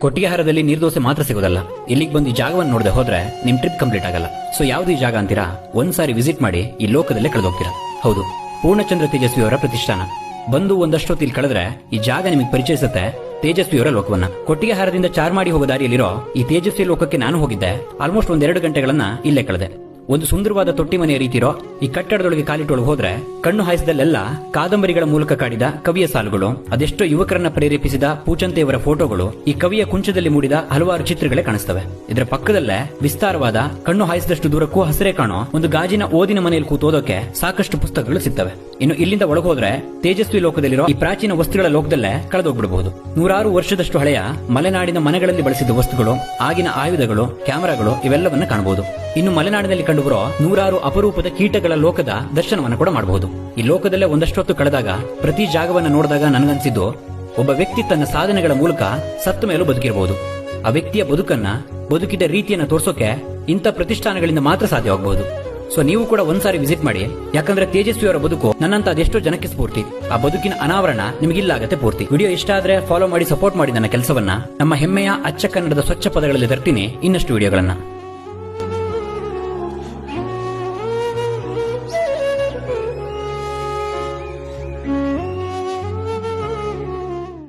ಕೊಟ್ಟಿಗೆಹಾರದಲ್ಲಿ ನೀರ್ದೋಸೆ ಮಾತ್ರ ಸಿಗೋದಲ್ಲ. ಇಲ್ಲಿಗೆ ಬಂದು ಈ ಜಾಗವನ್ನು ನೋಡದೆ ಹೋದ್ರೆ ನಿಮ್ ಟ್ರಿಪ್ ಕಂಪ್ಲೀಟ್ ಆಗಲ್ಲ. ಸೊ ಯಾವ್ದು ಈ ಜಾಗ ಅಂತೀರಾ? ಒಂದ್ಸಾರಿ ವಿಸಿಟ್ ಮಾಡಿ ಈ ಲೋಕದಲ್ಲೇ ಕಳೆದೋಗ್ತೀರಾ. ಹೌದು. ಪೂರ್ಣಚಂದ್ರ ತೇಜಸ್ವಿ ಅವರ ಪ್ರತಿಷ್ಠಾನ. ಬಂದು ಒಂದಷ್ಟೊತ್ತು ಇಲ್ಲಿ ಕಳೆದ್ರೆ ಈ ಜಾಗ ನಿಮಗೆ ಪರಿಚಯಿಸುತ್ತೆ ತೇಜಸ್ವಿಯವರ ಲೋಕವನ್ನ. ಕೊಟ್ಟಿಗೆಹಾರದಿಂದ ಚಾರ್ ಮಾಡಿ ಹೋಗೋ ದಾರಿಯಲ್ಲಿರೋ ಈ ತೇಜಸ್ವಿ ಲೋಕಕ್ಕೆ ನಾನು ಹೋಗಿದ್ದೆ. ಆಲ್ಮೋಸ್ಟ್ ಒಂದೆರಡು ಗಂಟೆಗಳನ್ನ ಇಲ್ಲೇ ಕಳೆದೆ. ಒಂದು ಸುಂದರವಾದ ತೊಟ್ಟಿ ಮನೆಯ ರೀತಿರೋ ಈ ಕಟ್ಟಡದೊಳಗೆ ಕಾಲಿಟ್ಟೊಳಗೆ ಹೋದ್ರೆ ಕಣ್ಣು ಹಾಯಿಸಿದಲ್ಲೆಲ್ಲ ಕಾದಂಬರಿಗಳ ಮೂಲಕ ಕಾಡಿದ ಕವಿಯ ಸಾಲುಗಳು, ಅದೆಷ್ಟೋ ಯುವಕರನ್ನ ಪ್ರೇರೇಪಿಸಿದ ಪೂಚಂತೆಯವರ ಫೋಟೋಗಳು, ಈ ಕವಿಯ ಕುಂಚದಲ್ಲಿ ಮೂಡಿದ ಹಲವಾರು ಚಿತ್ರಗಳೇ ಕಾಣಿಸ್ತವೆ. ಇದರ ಪಕ್ಕದಲ್ಲೇ ವಿಸ್ತಾರವಾದ ಕಣ್ಣು ಹಾಯಿಸಿದಷ್ಟು ದೂರಕ್ಕೂ ಹಸಿರೇ ಕಾಣೋ ಒಂದು ಗಾಜಿನ ಓದಿನ ಮನೆಯಲ್ಲಿ ಕೂತೋದಕ್ಕೆ ಸಾಕಷ್ಟು ಪುಸ್ತಕಗಳು ಸಿಗ್ತವೆ. ಇನ್ನು ಇಲ್ಲಿಂದ ಒಳಗೋದ್ರೆ ತೇಜಸ್ವಿ ಲೋಕದಲ್ಲಿರೋ ಈ ಪ್ರಾಚೀನ ವಸ್ತುಗಳ ಲೋಕದಲ್ಲೇ ಕಳೆದೋಗ್ಬಿಡಬಹುದು. ನೂರಾರು ವರ್ಷದಷ್ಟು ಹಳೆಯ ಮಲೆನಾಡಿನ ಮನೆಗಳಲ್ಲಿ ಬಳಸಿದ ವಸ್ತುಗಳು, ಆಗಿನ ಆಯುಧಗಳು, ಕ್ಯಾಮೆರಾಗಳು ಇವೆಲ್ಲವನ್ನ ಕಾಣಬಹುದು. ಇನ್ನು ಮಲೆನಾಡಿನಲ್ಲಿ ಕಂಡುಬರೋ ನೂರಾರು ಅಪರೂಪದ ಕೀಟಗಳ ಲೋಕದ ದರ್ಶನವನ್ನು ಕೂಡ ಮಾಡಬಹುದು. ಈ ಲೋಕದಲ್ಲೇ ಒಂದಷ್ಟು ಹೊತ್ತು ಕಳೆದಾಗ ಪ್ರತಿ ಜಾಗವನ್ನ ನೋಡಿದಾಗ ನನಗನ್ಸಿದ್ದು, ಒಬ್ಬ ವ್ಯಕ್ತಿ ತನ್ನ ಸಾಧನೆಗಳ ಮೂಲಕ ಸತ್ತ ಮೇಲೂ ಬದುಕಿರಬಹುದು ಆ ವ್ಯಕ್ತಿಯ ಬದುಕನ್ನ, ಬದುಕಿದ ರೀತಿಯನ್ನ ತೋರ್ಸೋಕೆ ಇಂಥ ಪ್ರತಿಷ್ಠಾನಗಳಿಂದ ಮಾತ್ರ ಸಾಧ್ಯವಾಗಬಹುದು ಸೊ ನೀವು ಕೂಡ ಒಂದ್ಸಾರಿ ವಿಸಿಟ್ ಮಾಡಿ, ಯಾಕಂದ್ರೆ ತೇಜಸ್ವಿಯವರ ಬದುಕು ನನ್ನಂತ ಅದೆಷ್ಟೋ ಜನಕ್ಕೆ ಸ್ಫೂರ್ತಿ. ಆ ಬದುಕಿನ ಅನಾವರಣ ನಿಮಗಿಲ್ಲಾಗತ್ತೆ ಪೂರ್ತಿ. ವಿಡಿಯೋ ಇಷ್ಟ ಆದ್ರೆ ಫಾಲೋ ಮಾಡಿ ಸಪೋರ್ಟ್ ಮಾಡಿ ನನ್ನ ಕೆಲಸವನ್ನ. ನಮ್ಮ ಹೆಮ್ಮೆಯ ಅಚ್ಚ ಕನ್ನಡದ ಸ್ವಚ್ಛ ಪದಗಳಲ್ಲಿ ತರ್ತೀನಿ ಇನ್ನಷ್ಟು ವಿಡಿಯೋಗಳನ್ನ.